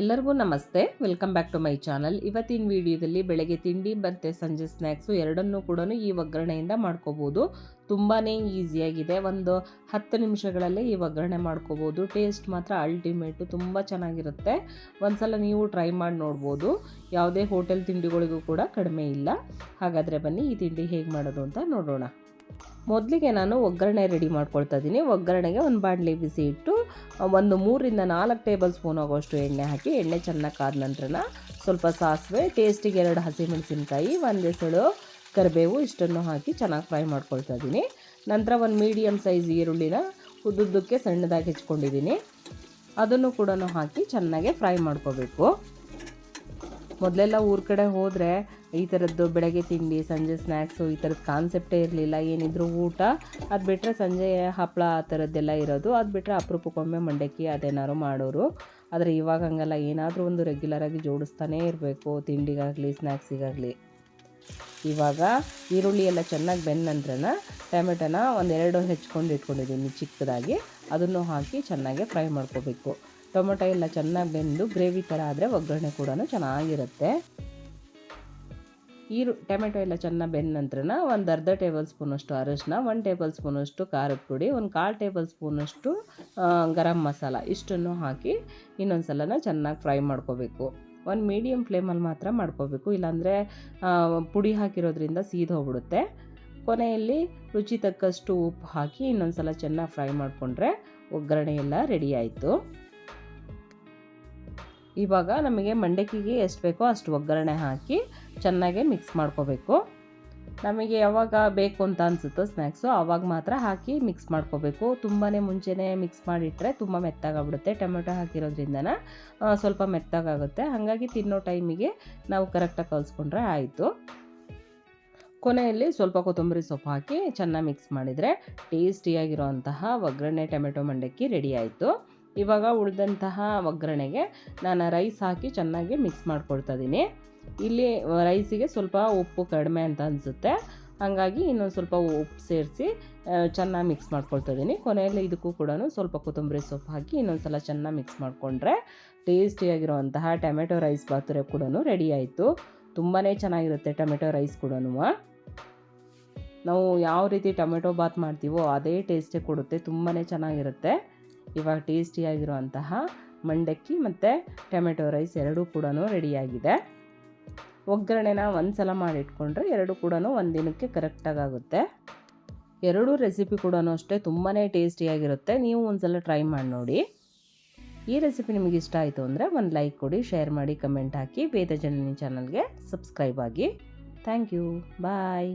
ಎಲ್ಲರಿಗೂ ನಮಸ್ತೆ. Welcome back to my channel ಇವತ್ತಿನ ವಿಡಿಯೋದಲ್ಲಿ ಬೆಳಗ್ಗೆ ತಿಂಡಿ, ಮತ್ತು ಸಂಜೆ ಸ್ನ್ಯಾಕ್ಸು ಎರಡನ್ನೂ ಕೂಡ ಈ ಒಗ್ಗರಣೆಯಿಂದ ಮಾಡ್ಕೋಬೋದು. ತುಂಬಾ ಈಸಿಯಾಗಿದೆ. ಒಂದು ಹತ್ತು ನಿಮಿಷಗಳಲ್ಲೇ ಈ ಒಗ್ಗರಣೆ ಮಾಡ್ಕೋಬೋದು. ಟೇಸ್ಟ್ ಮಾತ್ರ ಅಲ್ಟಿಮೇಟು ತುಂಬ ಚೆನ್ನಾಗಿರುತ್ತೆ. ಒಂದ್ಸಲ ನೀವು ಟ್ರೈ ಮಾಡಿ ನೋಡ್ಬೋದು. ಯಾವುದೇ ಹೋಟೆಲ್ ತಿಂಡಿಗಳಿಗೂ ಕೂಡ ಕಡಿಮೆ ಇಲ್ಲ. ಹಾಗಾದರೆ ಬನ್ನಿ ಈ ತಿಂಡಿ ಹೇಗೆ ಮಾಡೋದು ಅಂತ ನೋಡೋಣ. ಮೊದಲಿಗೆ ನಾನು ಒಗ್ಗರಣೆ ರೆಡಿ ಮಾಡ್ಕೊಳ್ತಾ ಇದ್ದೀನಿ. ಒಗ್ಗರಣೆಗೆ ಒಂದು ಬಾಣಲಿ ಬಿಸಿ ಇಟ್ಟು ಒಂದು ಮೂರಿಂದ ನಾಲ್ಕು ಟೇಬಲ್ ಸ್ಪೂನ್ ಆಗೋಷ್ಟು ಎಣ್ಣೆ ಹಾಕಿ, ಎಣ್ಣೆ ಚೆನ್ನಾಗಿ ಕಾದ ನಂತರ ಸ್ವಲ್ಪ ಸಾಸಿವೆ ಟೇಸ್ಟಿಗೆ ಎರಡು ಹಸಿಮೆಣಸಿನ್ಕಾಯಿ, ಒಂದು ಎಸಳು ಕರಿಬೇವು ಇಷ್ಟನ್ನು ಹಾಕಿ ಚೆನ್ನಾಗಿ ಫ್ರೈ ಮಾಡ್ಕೊಳ್ತಾ ಇದ್ದೀನಿ ನಂತರ ಒಂದು ಮೀಡಿಯಮ್ ಸೈಜ್ ಈರುಳ್ಳಿನ ಉದ್ದುದ್ದಕ್ಕೆ ಸಣ್ಣದಾಗಿ ಹೆಚ್ಕೊಂಡಿದ್ದೀನಿ ಅದನ್ನು ಕೂಡ ಹಾಕಿ ಚೆನ್ನಾಗೆ ಫ್ರೈ ಮಾಡ್ಕೋಬೇಕು. ಮೊದಲೆಲ್ಲ ಊರ ಕಡೆ ಹೋದರೆ ಈ ಥರದ್ದು ಬೆಳಗ್ಗೆ ತಿಂಡಿ, ಸಂಜೆ ಸ್ನ್ಯಾಕ್ಸು ಈ ಥರದ್ದು ಕಾನ್ಸೆಪ್ಟೇ ಇರಲಿಲ್ಲ. ಏನಿದ್ರು ಊಟ, ಅದು ಬಿಟ್ಟರೆ ಸಂಜೆ ಹಪ್ಪಳ ಆ ಥರದ್ದೆಲ್ಲ ಇರೋದು. ಅದು ಬಿಟ್ಟರೆ ಅಪರೂಪಕ್ಕೊಮ್ಮೆ ಮಂಡಕ್ಕಿ ಅದೇನಾದ್ರು ಮಾಡೋರು. ಆದರೆ ಇವಾಗ ಹಂಗಲ್ಲ. ಏನಾದರೂ ಒಂದು ರೆಗ್ಯುಲರಾಗಿ ಜೋಡಿಸ್ತಾನೇ ಇರಬೇಕು. ತಿಂಡಿಗಾಗಲಿ ಸ್ನ್ಯಾಕ್ಸಿಗಾಗಲಿ ಇವಾಗ ಈರುಳ್ಳಿ ಎಲ್ಲ ಚೆನ್ನಾಗಿ ಬೆಂದ ನಂತರ ಟೊಮೆಟೊನ ಒಂದೆರಡು ಹೆಚ್ಕೊಂಡು ಇಟ್ಕೊಂಡಿದ್ದೀನಿ ಚಿಕ್ಕದಾಗಿ. ಅದನ್ನು ಹಾಕಿ ಚೆನ್ನಾಗಿ ಫ್ರೈ ಮಾಡ್ಕೋಬೇಕು. ಟೊಮೊಟೊ ಎಲ್ಲ ಚೆನ್ನಾಗಿ ಬೆಂದು ಗ್ರೇವಿ ಥರ ಆದರೆ ಒಗ್ಗರಣೆ ಕೂಡ ಚೆನ್ನಾಗಿರುತ್ತೆ. ಈರು, ಟೊಮೆಟೊ ಎಲ್ಲ ಚೆನ್ನಾಗಿ ಬೆಂದ ನಂತರ ಒಂದು ಅರ್ಧ ಟೇಬಲ್ ಸ್ಪೂನಷ್ಟು ಅರಶಿನ, ಒಂದು ಟೇಬಲ್ ಸ್ಪೂನಷ್ಟು ಖಾರದ ಪುಡಿ, ಒಂದು ಕಾಲು ಟೇಬಲ್ ಸ್ಪೂನಷ್ಟು ಗರಂ ಮಸಾಲ ಇಷ್ಟನ್ನು ಹಾಕಿ ಇನ್ನೊಂದು ಸಲನ ಚೆನ್ನಾಗಿ ಫ್ರೈ ಮಾಡ್ಕೋಬೇಕು. ಒಂದು ಮೀಡಿಯಮ್ ಫ್ಲೇಮಲ್ಲಿ ಮಾತ್ರ ಮಾಡ್ಕೋಬೇಕು. ಇಲ್ಲಾಂದರೆ ಪುಡಿ ಹಾಕಿರೋದ್ರಿಂದ ಸೀದೋಗ್ಬಿಡುತ್ತೆ ಕೊನೆಯಲ್ಲಿ ರುಚಿ ತಕ್ಕಷ್ಟು ಉಪ್ಪು ಹಾಕಿ ಇನ್ನೊಂದು ಸಲ ಚೆನ್ನಾಗಿ ಫ್ರೈ ಮಾಡಿಕೊಂಡ್ರೆ ಒಗ್ಗರಣೆ ಎಲ್ಲ ರೆಡಿ ಆಯಿತು. ಇವಾಗ ನಮಗೆ ಮಂಡಕ್ಕಿಗೆ ಎಷ್ಟು ಬೇಕೋ ಅಷ್ಟು ಒಗ್ಗರಣೆ ಹಾಕಿ ಚೆನ್ನಾಗಿ ಮಿಕ್ಸ್ ಮಾಡ್ಕೋಬೇಕು. ನಮಗೆ ಯಾವಾಗ ಬೇಕು ಅಂತ ಅನಿಸುತ್ತೋ ಸ್ನ್ಯಾಕ್ಸು ಆವಾಗ ಮಾತ್ರ ಹಾಕಿ ಮಿಕ್ಸ್ ಮಾಡ್ಕೋಬೇಕು. ತುಂಬಾ ಮುಂಚೆನೇ ಮಿಕ್ಸ್ ಮಾಡಿಟ್ಟರೆ ತುಂಬ ಮೆತ್ತಾಗಾಗ್ಬಿಡುತ್ತೆ. ಟೊಮೆಟೊ ಹಾಕಿರೋದ್ರಿಂದ ಸ್ವಲ್ಪ ಮೆತ್ತಾಗುತ್ತೆ ಹಾಗಾಗಿ ತಿನ್ನೋ ಟೈಮಿಗೆ ನಾವು ಕರೆಕ್ಟಾಗಿ ಕಲಿಸ್ಕೊಂಡ್ರೆ ಆಯಿತು. ಕೊನೆಯಲ್ಲಿ ಸ್ವಲ್ಪ ಕೊತ್ತಂಬರಿ ಸೊಪ್ಪು ಹಾಕಿ ಚೆನ್ನಾಗಿ ಮಿಕ್ಸ್ ಮಾಡಿದರೆ ಟೇಸ್ಟಿಯಾಗಿರೋಂತಹ ಒಗ್ಗರಣೆ ಟೊಮೆಟೊ ಮಂಡಕ್ಕಿ ರೆಡಿ ಆಯಿತು. ಇವಾಗ ಉಳಿದಂತಹ ಒಗ್ಗರಣೆಗೆ ನಾನು ರೈಸ್ ಹಾಕಿ ಚೆನ್ನಾಗಿ ಮಿಕ್ಸ್ ಮಾಡ್ಕೊಳ್ತಾ ಇದ್ದೀನಿ ಇಲ್ಲಿ ರೈಸಿಗೆ ಸ್ವಲ್ಪ ಉಪ್ಪು ಕಡಿಮೆ ಅಂತ ಅನಿಸುತ್ತೆ. ಹಾಗಾಗಿ ಇನ್ನೊಂದು ಸ್ವಲ್ಪ ಉಪ್ಪು ಸೇರಿಸಿ ಚೆನ್ನಾಗಿ ಮಿಕ್ಸ್ ಮಾಡ್ಕೊಳ್ತಾ ಇದ್ದೀನಿ ಕೊನೆಯಲ್ಲಿ ಇದಕ್ಕೂ ಕೂಡ ಸ್ವಲ್ಪ ಕೊತ್ತಂಬರಿ ಸೊಪ್ಪು ಹಾಕಿ ಇನ್ನೊಂದು ಸಲ ಚೆನ್ನಾಗಿ ಮಿಕ್ಸ್ ಮಾಡಿಕೊಂಡ್ರೆ ಟೇಸ್ಟಿಯಾಗಿರುವಂತಹ ಟೊಮೆಟೊ ರೈಸ್ ಬಾತುರೆ ಕೂಡ ರೆಡಿ ಆಯಿತು. ತುಂಬಾ ಚೆನ್ನಾಗಿರುತ್ತೆ ಟೊಮೆಟೊ ರೈಸ್ ಕೂಡ ನಾವು ಯಾವ ರೀತಿ ಟೊಮೆಟೊ ಬಾತ್ ಮಾಡ್ತೀವೋ ಅದೇ ಟೇಸ್ಟೇ ಕೊಡುತ್ತೆ. ತುಂಬಾ ಚೆನ್ನಾಗಿರುತ್ತೆ. ಇವಾಗ ಟೇಸ್ಟಿಯಾಗಿರುವಂತಹ ಮಂಡಕ್ಕಿ ಮತ್ತು ಟೊಮೆಟೊ ರೈಸ್ ಎರಡೂ ಕೂಡ ರೆಡಿಯಾಗಿದೆ ಒಗ್ಗರಣೆನ ಒಂದು ಸಲ ಮಾಡಿಟ್ಕೊಂಡ್ರೆ ಎರಡು ಕೂಡ ಒಂದು ದಿನಕ್ಕೆ ಕರೆಕ್ಟಾಗಿ ಆಗುತ್ತೆ. ಎರಡೂ ರೆಸಿಪಿ ಕೂಡ ಅಷ್ಟೇ ತುಂಬಾ ಟೇಸ್ಟಿಯಾಗಿರುತ್ತೆ ನೀವು ಒಂದು ಸಲ ಟ್ರೈ ಮಾಡಿ ನೋಡಿ. ಈ ರೆಸಿಪಿ ನಿಮಗೆ ಇಷ್ಟ ಆಯಿತು ಅಂದರೆ ಒಂದು ಲೈಕ್ ಕೊಡಿ ಶೇರ್ ಮಾಡಿ ಕಮೆಂಟ್ ಹಾಕಿ. ವೇದ ಜನನಿ ಚಾನಲ್ಗೆ ಸಬ್ಸ್ಕ್ರೈಬ್ ಆಗಿ. Thank you bye